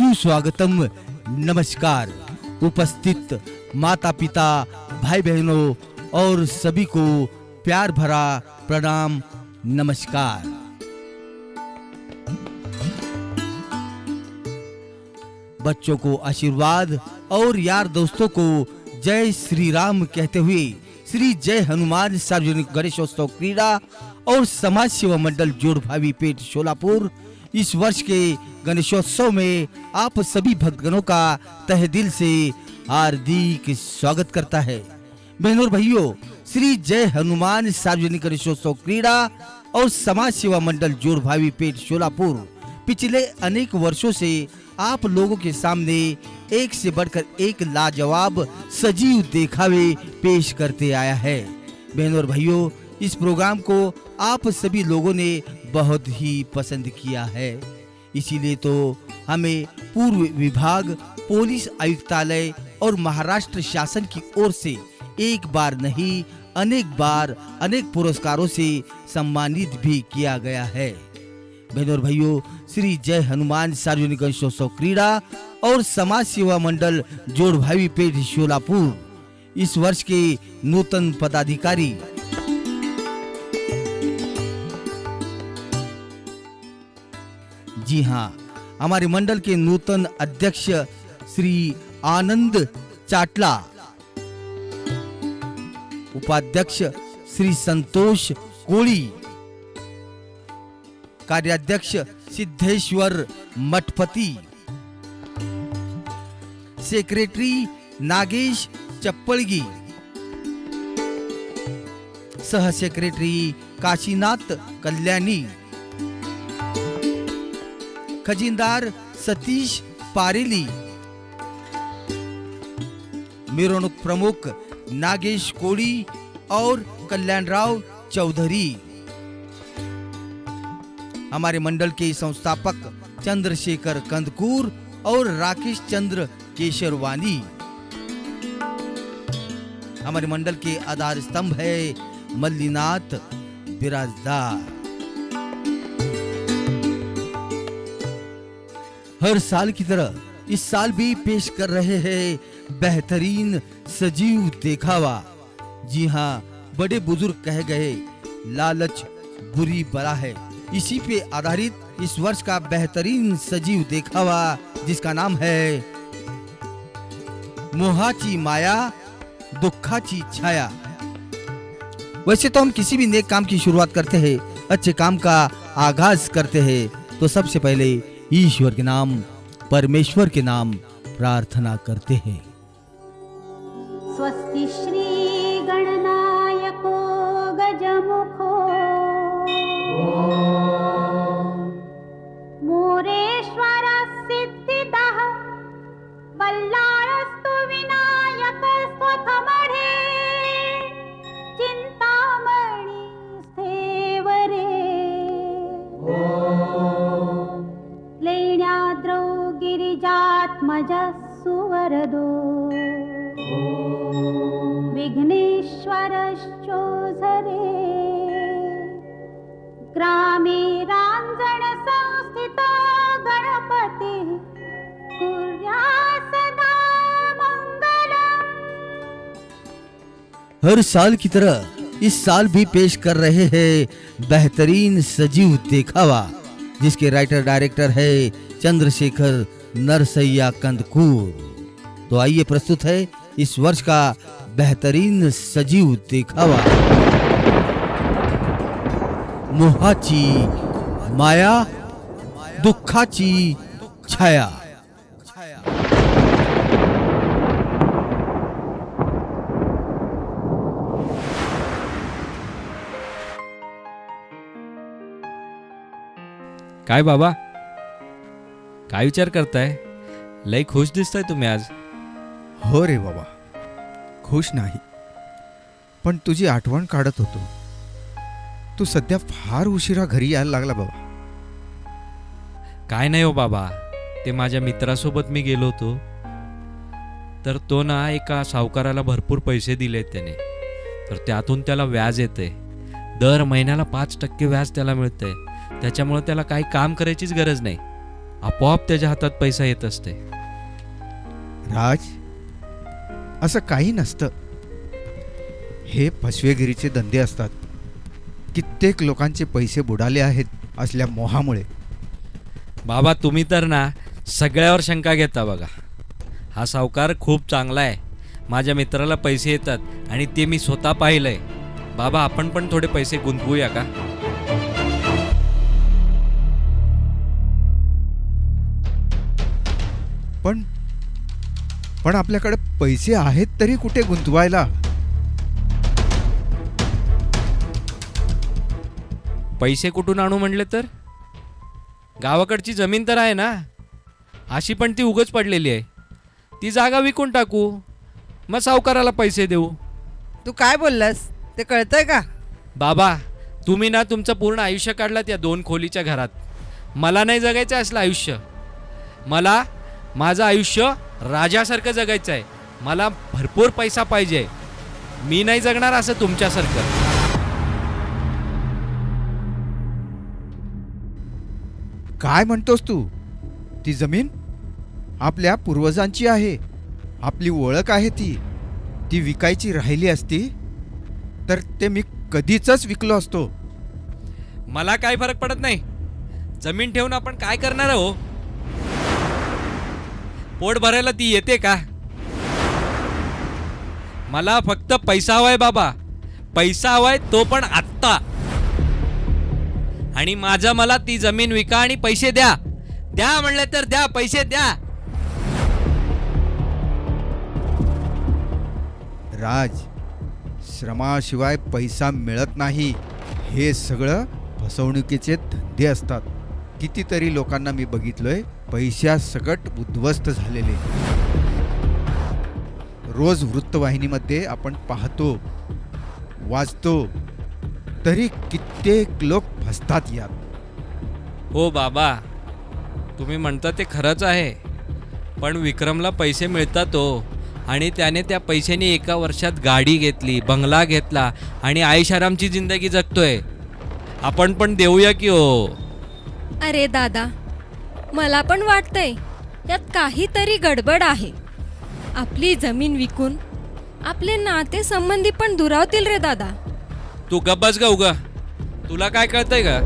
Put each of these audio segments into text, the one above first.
सुस्वागतम। नमस्कार। उपस्थित माता पिता भाई बहनों और सभी को प्यार भरा प्रणाम, नमस्कार। बच्चों को आशीर्वाद और यार दोस्तों को जय श्री राम कहते हुए श्री जय हनुमान सार्वजनिक गणेशोत्सव क्रीड़ा और समाज सेवा मंडल जोड़ भावी पेट शोलापुर इस वर्ष के गणेशोत्सव में आप सभी भक्तगणों का तह दिल से हार्दिक स्वागत करता है। बहनों भाइयों, श्री जय हनुमान सार्वजनिक गणेशोत्सव क्रीड़ा और समाज सेवा मंडल जोड़ भावी पेट शोलापुर पिछले अनेक वर्षों से आप लोगों के सामने एक से बढ़कर एक लाजवाब, सजीव देखावे पेश करते आया है। बहनों और भाइयों, इस प्रोग्राम को आप सभी लोगों ने बहुत ही पसंद किया है। इसीलिए तो हमें पूर्व विभाग, पुलिस आयुक्तालय और महाराष्ट्र शासन की ओर से एक बार नहीं, अनेक बार, अनेक पुरस्कारों से सम्मानित भी किया गया है। बहनों और भाइयों, श्री जय हनुमान सार्वजनिक गणेशोत्सव क्रीड़ा और समाज सेवा मंडल जोड़ भावी पेट शोलापुर, इस वर्ष के नूतन पदाधिकारी जी हाँ हमारे मंडल के नूतन अध्यक्ष श्री आनंद चाटला, उपाध्यक्ष श्री संतोष कोळी कार्याध्यक्ष सिद्धेश्वर मठपति, सेक्रेटरी नागेश चप्पलगी सह सेक्रेटरी काशीनाथ कल्याणी खजिनदार सतीश पारेली। मिरवणूक प्रमुख नागेश कोड़ी और कल्याणराव चौधरी। हमारे मंडल के संस्थापक चंद्रशेखर कंदकूर और राकेश चंद्र केशरवानी। हमारे मंडल के आधार स्तंभ है मल्लीनाथ बिराजदार। हर साल की तरह इस साल भी पेश कर रहे हैं बेहतरीन सजीव देखावा। जी हाँ बड़े बुज़ुर्ग कह गए, लालच बुरी बला है। इसी पे आधारित इस वर्ष का बेहतरीन सजीव देखावा, जिसका नाम है मोहाची माया, दुखाची छाया। वैसे तो हम किसी भी नेक काम की शुरुआत करते हैं, अच्छे काम का आगाज़ करते हैं। तो सबसे पहले ईश्वर के नाम परमेश्वर के नाम प्रार्थना करते हैं। स्वस्ति श्री सुवरदो विघ्नेश्वरश्चोझरे ग्रामे संस्थितो गणपतिः। हर साल की तरह इस साल भी पेश कर रहे हैं बेहतरीन सजीव देखावा, जिसके राइटर डायरेक्टर है चंद्रशेखर नरसैया कंदकूर। तो आइए प्रस्तुत है इस वर्ष का बेहतरीन सजीव देखावा। मोहाची माया, दुखाची छाया। काय बाबा? काय विचार करताय? लय खुश दिसताय तुम्ही आज. हो रे बाबा खुश नाही. पण तुझी आठवण काढत होतो. तू सध्या फार उशिरा घरी यायला लागला बाबा. काय नाही हो बाबा ते माझ्या मित्रासोबत मी गेलो होतो. तर तो ना एका सावकाराला भरपूर पैसे दिलेत त्याने. तर त्यातून त्याला व्याज येते दर महिन्याला पाच टक्के व्याज त्याला मिळतंय. त्याच्यामुळे त्याला काही काम करायचीच गरज नाही. आपोआप त्याच्या हातात पैसा येत असते राज असं काही नसतं. हे फसवेगिरीचे धंदे असतात. कित्येक लोकांचे पैसे बुडाले आहेत असल्या मोहामुळे. बाबा तुम्ही तर ना सगळ्यावर शंका घेता बघा. हा सावकार खूप चांगला आहे. माझ्या मित्राला पैसे येतात आणि ते मी स्वतः पाहिलंय. बाबा आपण पण थोडे पैसे गुंतवूया का? पण पण आपल्याकडे पैसे आहेत तरी कुठे गुंतवायला? पैसे कुठून आणू म्हणले तर? गावाकडची जमीन तर आहे ना. अशी पण ती उगच पडलेली आहे. ती जागा विकून टाकू. मग सावकाराला पैसे देऊ. तू काय बोललास? ते कळतंय का? बाबा तुम्ही ना तुमचं पूर्ण आयुष्य काढलात या दोन खोलीच्या घरात. मला नाही जगायचं असलं आयुष्य. मला माझं आयुष्य राजासारखं जगायचं आहे. मला भरपूर पैसा पाहिजे. मी नाही जगणार असं तुमच्यासारखं. काय म्हणतोस तू? ती जमीन? आपल्या पूर्वजांची आहे. आपली ओळख आहे ती. ती विकायची राहिली असती तर ते मी कधीच विकलो असतो. मला काय फरक पडत नाही. जमीन ठेवून आपण काय करणार हो पोट भरायला ती येते का? मला फक्त पैसा हवाय बाबा. पैसा हवाय तो पण आत्ता. आणि माझं मला ती जमीन विका आणि पैसे द्या. द्या म्हणले तर द्या पैसे द्या. राज श्रमाशिवाय पैसा मिळत नाही. हे सगळं फसवणुकीचे धंदे असतात. कितीतरी लोकांना मी बघितलोय पैशासकट उद्ध्वस्त झालेले. रोज वृत्तवाहिनीमध्ये आपण पाहतो वाचतो तरी कित्येक लोक फसतात यात. हो बाबा तुम्ही म्हणता ते खरंच आहे पण विक्रमला पैसे मिळतात हो आणि त्याने त्या पैशाने एका वर्षात गाडी घेतली बंगला घेतला आणि आईशारामची जिंदगी जगतोय. आपण पण देऊया की हो. अरे दादा मला पण वाटतंय यात काहीतरी गडबड आहे. आपली जमीन विकून आपले नाते संबंधी पण दुरावतील रे दादा. तू गप्पच गा उगा. तुला काय कळतंय का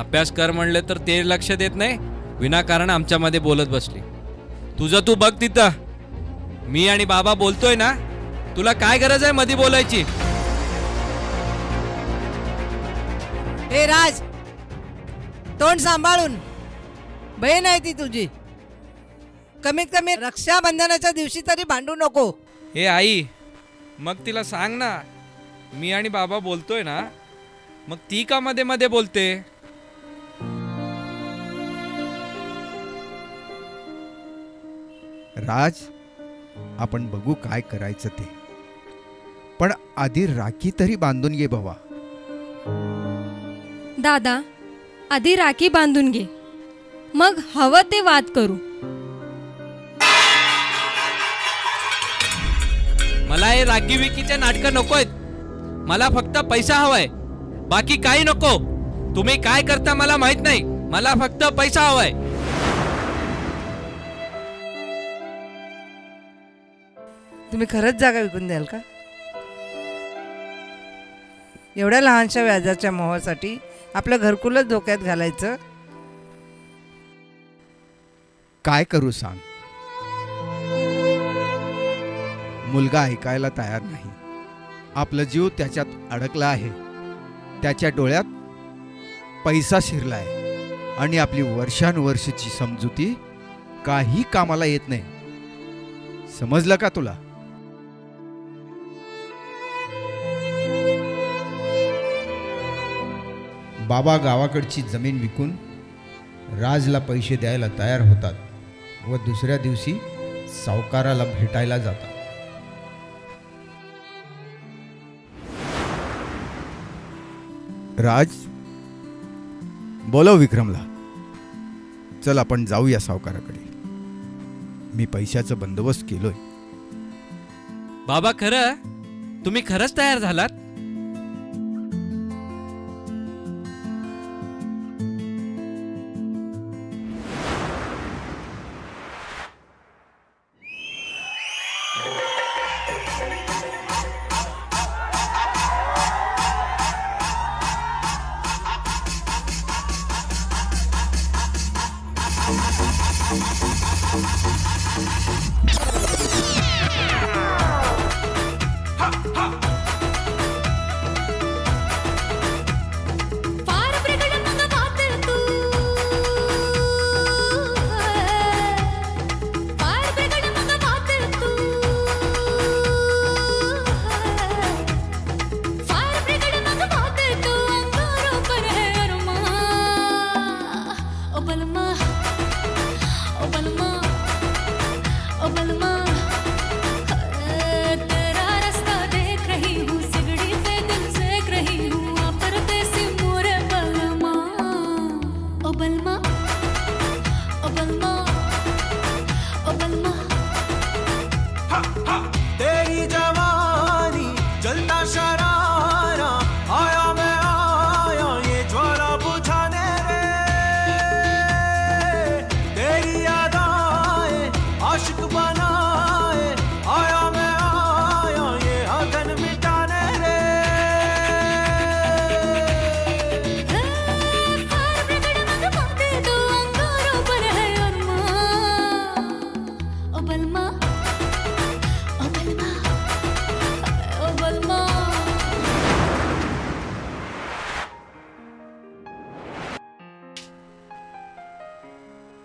अभ्यास कर म्हणले तर ते लक्ष देत नाही विनाकारण आमच्यामध्ये बोलत बसली. तुझं तू बघ तिथं. मी आणि बाबा बोलतोय ना तुला काय गरज आहे मध्ये बोलायची? ए राज तोंड सांभाळून. बहीण आहे ती तुझी. कमीत कमी रक्षाबंधनाच्या दिवशी तरी भांडू नको. हे आई मग तिला सांग ना. मी आणि बाबा बोलतोय ना. मग ती का मध्ये मध्ये बोलते? राज आपण बघू काय करायचं ते. पण आधी राखी तरी बांधून घे बाबा. दादा आधी राखी बांधून घे. मग हवं ते वाद करू. मला हे रागी विकीचे नाटकं नको आहेत मला फक्त पैसा हवाय. बाकी काही नको. तुम्ही काय करता मला माहीत नाही. मला फक्त पैसा हवाय. तुम्ही खरंच जागा विकून द्याल का? एवढ्या लहानशा व्याजाच्या मोहासाठी आपलं घरकुलच धोक्यात घालायचं. काय करू सांग? मुलगा ऐकायला तयार नाही. आपला जीव त्याच्यात अडकला आहे. त्याच्या डोळ्यात पैसा शिरलाय आणि आपली वर्षानुवर्षाची समजुती काही कामाला येत नाही. समजलं का तुला? बाबा गावाकडची जमीन विकून राजला पैसे द्यायला तयार होतात. व दुसऱ्या दिवशी सावकाराला भेटायला जातात. राज बोलव विक्रमला. चल आपण जाऊया सावकाराकडे. मी पैशाचा बंदोबस्त केलोय. बाबा खरं? तुम्ही खरंच तयार झालात?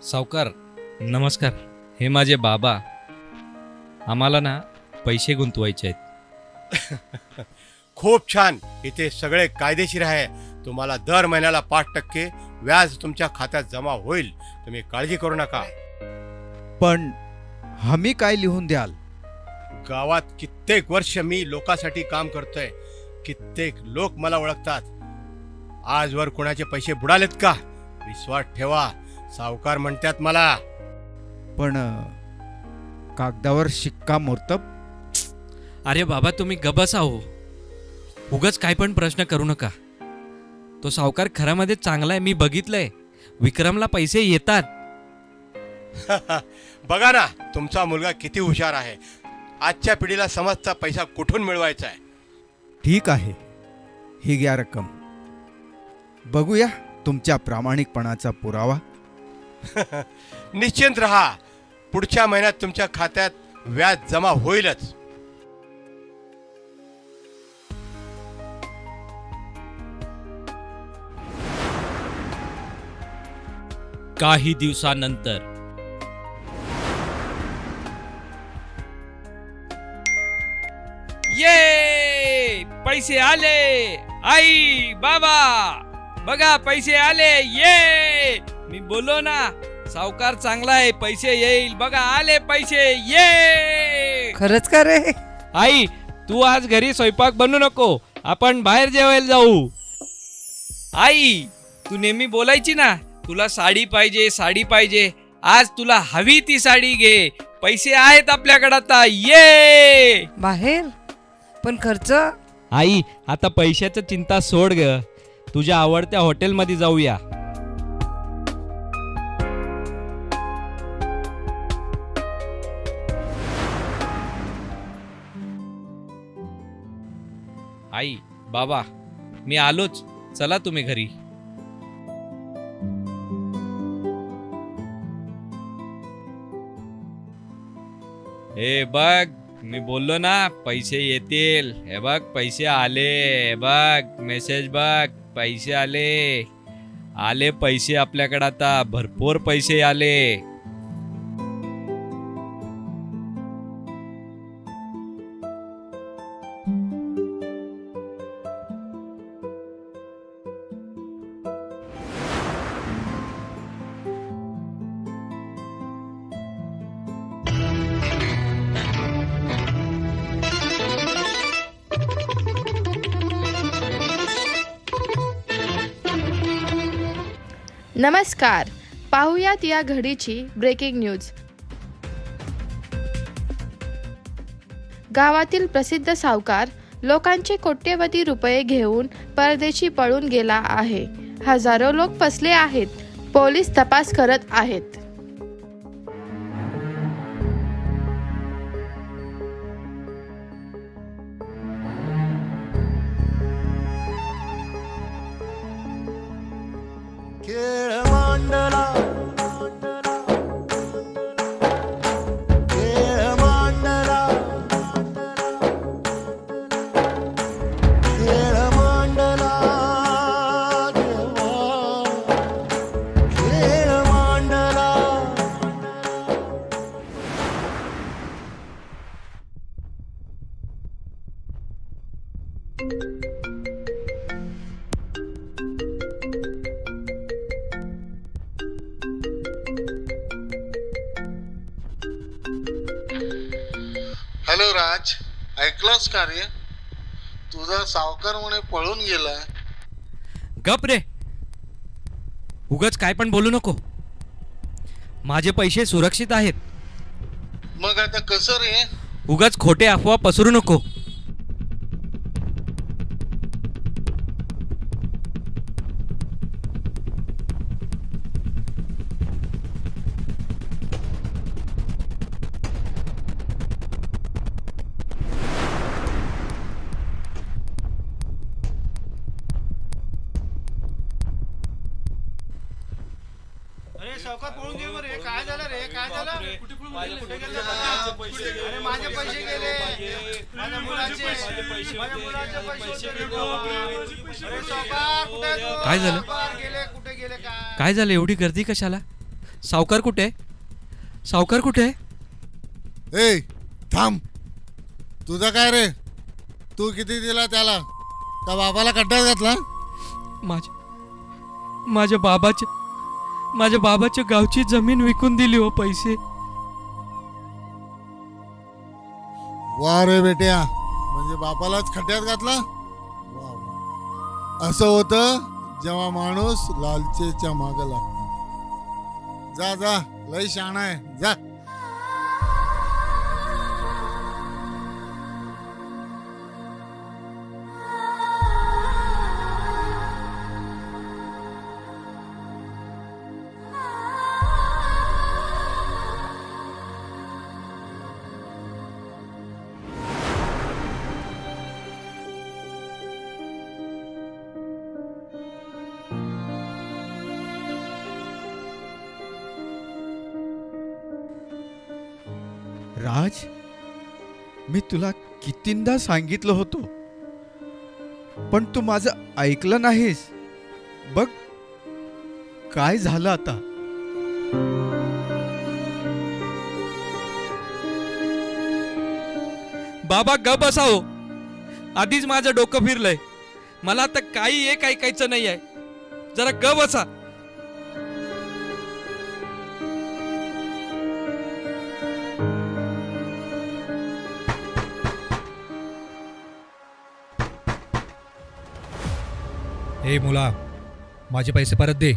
सावकार नमस्कार. हे माझे बाबा. आम्हाला ना पैसे गुंतवायचे आहेत. खूप छान. इथे सगळे कायदेशीर आहे. तुम्हाला दर महिन्याला पाच टक्के व्याज तुमच्या खात्यात जमा होईल. तुम्ही काळजी करू नका. पण हमी काय लिहून द्याल? गावात कित्येक वर्ष मी लोकांसाठी काम करतोय. कित्येक लोक मला ओळखतात. आजवर कोणाचे पैसे बुडालेत का? विश्वास ठेवा. सावकार म्हणतात मला. पण अ, कागदावर शिक्का मोर्तब? अरे बाबा तुम्ही गबस आहो. उगाच काय पण प्रश्न करू नका. तो सावकार खऱ्यामध्ये चांगला आहे मी बघितलंय. विक्रमला पैसे येतात. बघा ना तुमचा मुलगा किती हुशार आहे. आजच्या पिढीला समजता पैसा कुठून मिळवायचा आहे? ठीक आहे. ही घ्या रक्कम. बघूया तुमच्या प्रामाणिकपणाचा पुरावा. निश्चिंत राहा. पुढच्या महिन्यात तुमच्या खात्यात व्याज जमा होईलच. काही दिवसानंतर. ये! पैसे आले. आई बाबा! बघा पैसे आले. ये! मी बोलो ना सावकार चांगला आहे पैसे येईल. बघा आले पैसे. ये खरंच का रे? आई तू आज घरी स्वयंपाक बनवू नको. आपण बाहेर जेवायला जाऊ. आई तू नेहमी बोलायची ना तुला साडी पाहिजे साडी पाहिजे. आज तुला हवी ती साडी घे. पैसे आहेत आपल्याकडे आता. ये बाहेर? पण खर्च? आई आता पैशाचं चिंता सोड ग. तुझ्या आवडत्या हॉटेलमध्ये जाऊया. आई बाबा मी आलोच. चला तुम्ही घरी. हे बघ मी बोललो ना पैसे येतील. हे बघ पैसे आले. हे बघ मेसेज बघ पैसे आले. आले पैसे आपल्याकडे आता भरपूर पैसे आले. नमस्कार. पाहुयात या घडीची ब्रेकिंग न्यूज गावातील प्रसिद्ध सावकार लोकांचे कोट्यवधी रुपये घेऊन परदेशी पळून गेला आहे. हजारो लोक फसले आहेत. पोलीस तपास करत आहेत. ऐकलंस का रे. तुझा सावकार म्हणे पळून गेलाय. गप रे. उगच काय पण बोलू नको. माझे पैसे सुरक्षित आहेत. मग आता कसं रे? उगच खोटे अफवा पसरू नको. पळून गेले रे काय झालं रे? काय झालं? कुठे गेले? अरे माझे पैसे गेले. माझ्या मुलाचे. माझ्या पैसे कुठे? काय झालं? सावकार गेले कुठे गेले? काय? काय झालं? एवढी गर्दी कशाला? सावकार कुठे? आहे सावकार कुठे? आहे ए थांब. तुझं काय रे? तू किती दिला त्याला? त्या बाबाला खड्ड्यात घातला? माझ्या माझ्या बाबाच्या माझ्या बाबाच्या गावची जमीन विकून दिली हो पैसे. वा रे बेट्या. म्हणजे बापालाच खड्ड्यात घातला? वा वा. असं होतं जेव्हा माणूस लालचेच्या माग लागतो. जा जा. लय शाणा आहे. जा. राज मी तुला कितींदा सांगितलं होतो पण तू माझं ऐकलं नाहीस. बघ काय झालं आता? बाबा ग बसाओ आधीच माझं डोकं फिरलंय. मला आता काही एक ऐकायचं नाही आहे जरा ग बसा. हे मुला माझे पैसे परत दे.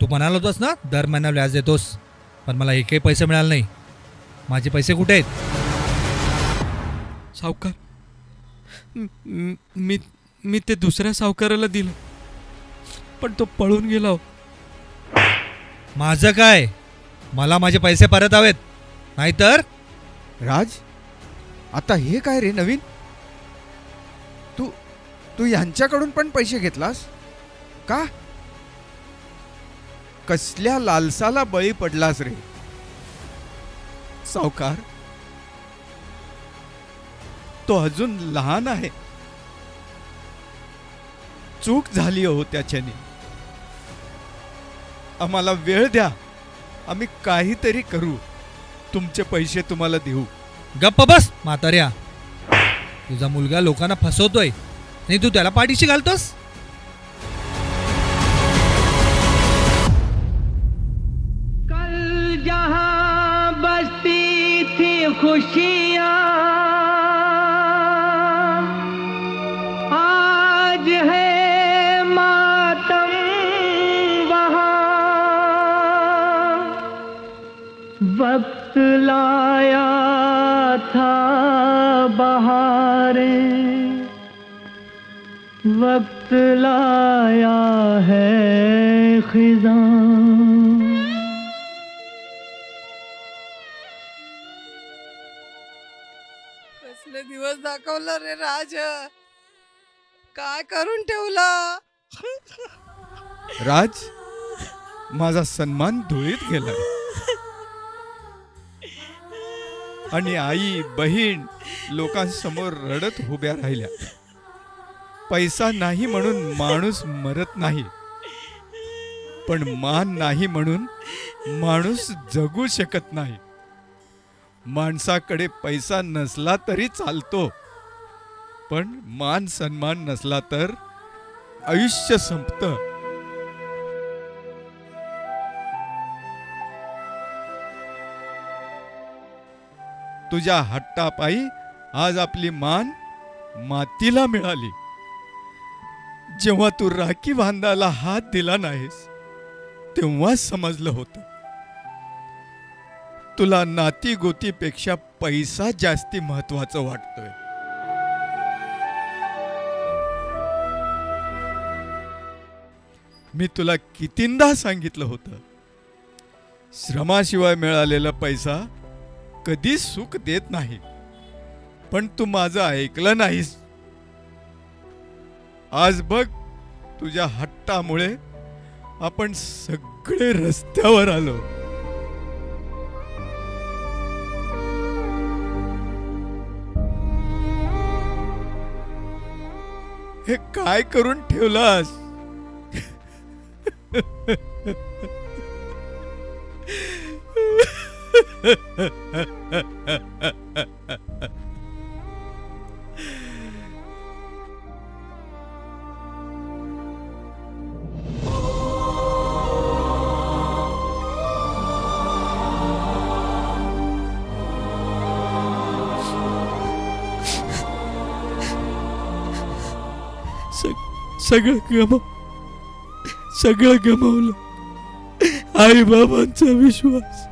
तू म्हणाला होतास ना दर महिन्याला व्याज देतोस पण मला एकही पैसे मिळाले नाही. माझे पैसे कुठे आहेत? सावकार म- म- मी मी ते दुसऱ्या सावकाराला दिलं पण तो पळून गेला हो. माझं काय? मला माझे पैसे परत हवेत. नाहीतर? राज आता हे काय रे नवीन? तू ह्यांच्याकडून पण पैसे घेतलास? का? कसल्या लालसाला बळी पडलास रे? सावकार तो अजून लहान आहे. चूक झाली हो त्याच्याने. आम्हाला वेळ द्या. आम्ही काहीतरी करू. तुमचे पैसे तुम्हाला देऊ. गप्प बस म्हाताऱ्या. तुझा मुलगा लोकांना फसवतोय. नाही, तू त्याला पाठीशी घालतोस? बसती थी खुशियाँ, आज है मातम वहाँ। लाया था बहारें। वक्त लाया है खिजां कसले दिवस दाखवलं रे राज? काय करून ठेवला? राज माझा सन्मान धुळीत गेला आणि आई बहीण लोकांसमोर रडत उभ्या राहिल्या. पैसा नाही म्हणून माणूस मरत नाही. पण मान नाही म्हणून माणूस जगू शकत नाही. माणसाकडे पैसा नसला तरी चालतो. पण मान सन्मान नसला तर आयुष्य संपतं. तुझ्या हट्टापायी आज आपली मान मातीला मिळाली. जेव्हा तू राखी बांधायला हात दिला नाहीस तेव्हा समजलं होतं. तुला नाती गोतीपेक्षा पैसा जास्ती महत्वाचं वाटतोय. मी तुला कितींदा सांगितलं होतं श्रमाशिवाय मिळालेला पैसा कधीच सुख देत नाही पण तू माझं ऐकलं नाहीस. आज बघ तुझ्या हट्टामुळे आपण सगळे रस्त्यावर आलो. हे काय करून ठेवलास? सगळं गमाव सगळं गमावलं. आई बाबांचा विश्वास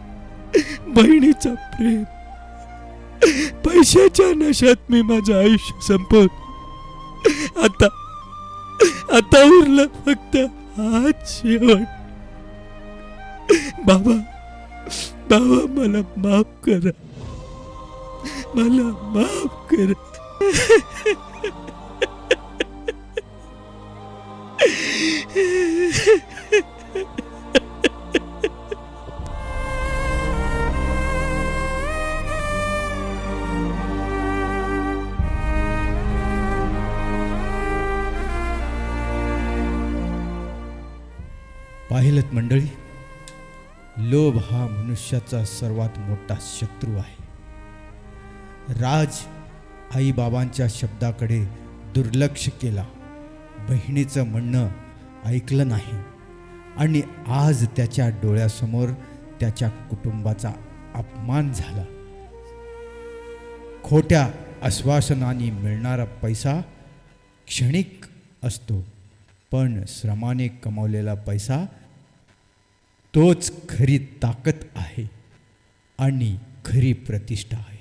बहिणीचा प्रेम. पैशाच्या नशात मी माझं आयुष्य संपवलं. आता आता उरलं फक्त हाच शेवट. बाबा बाबा मला माफ करा. मला माफ करा. पाहिलत मंडळी लोभ हा मनुष्याचा सर्वात मोठा शत्रू आहे. राज आईबाबांच्या शब्दाकडे दुर्लक्ष केला. बहिणीचं म्हणणं ऐकलं नाही. आणि आज त्याच्या डोळ्यासमोर त्याच्या कुटुंबाचा अपमान झाला. खोट्या आश्वासनाने मिळणारा पैसा क्षणिक असतो पण श्रमाने कमावलेला पैसा तोच खरी ताकद आहे आणि खरी प्रतिष्ठा आहे.